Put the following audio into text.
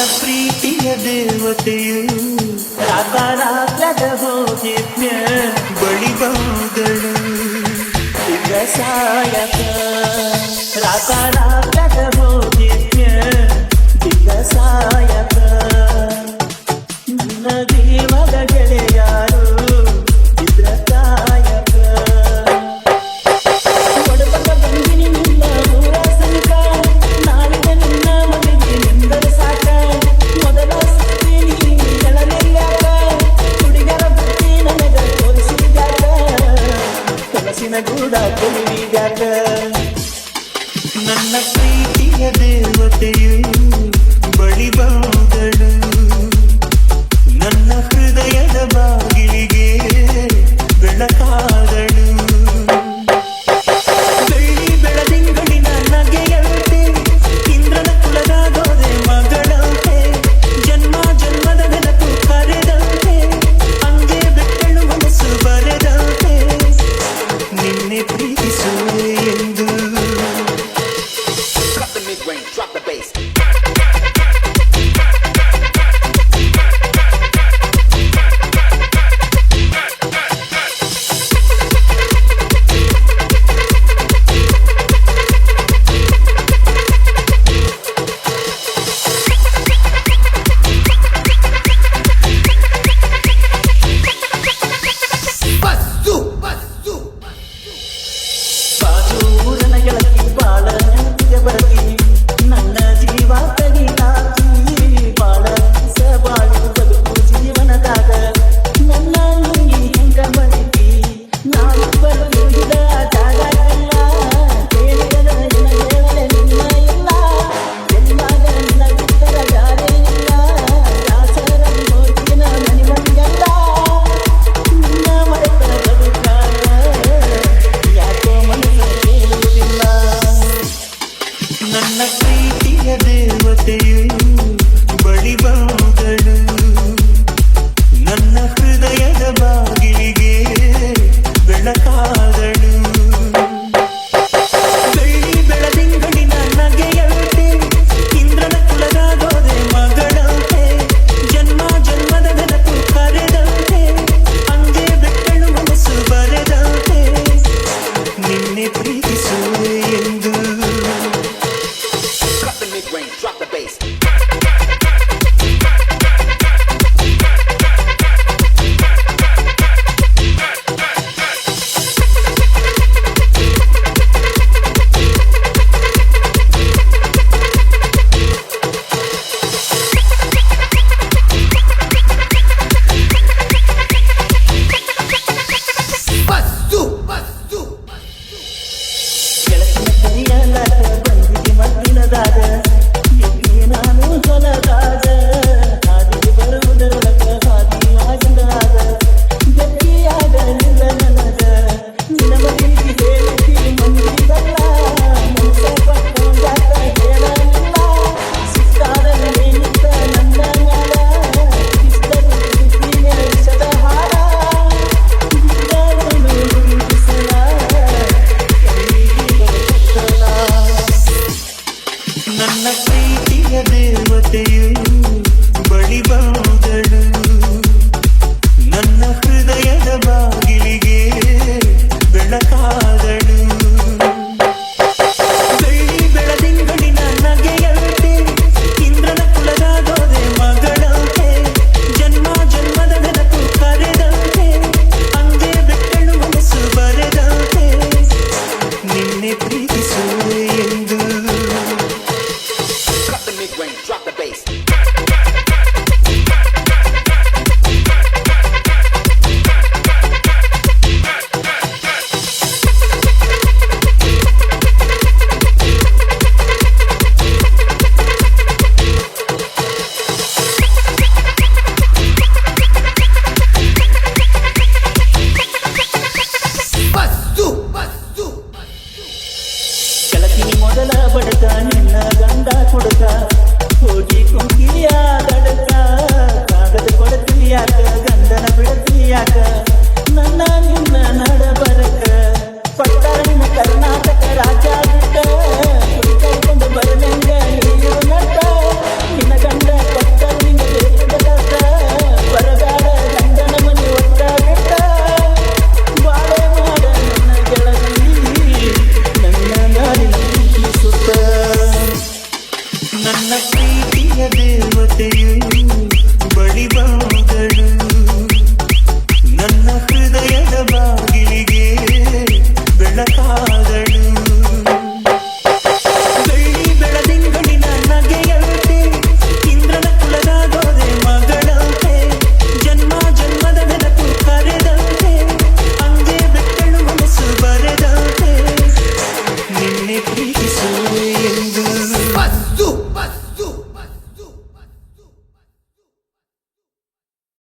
ನನ್ನ ಪ್ರೀತಿಯ ದೇವತೆಯು ರಾಕಾರಾತ್ರದ ಹೋಗಿದ್ಯ ಬಳಿಬಹುದಳು ಸಾಯಕ ರಾಕಾರಾತ್ರ brain. Drop difícil.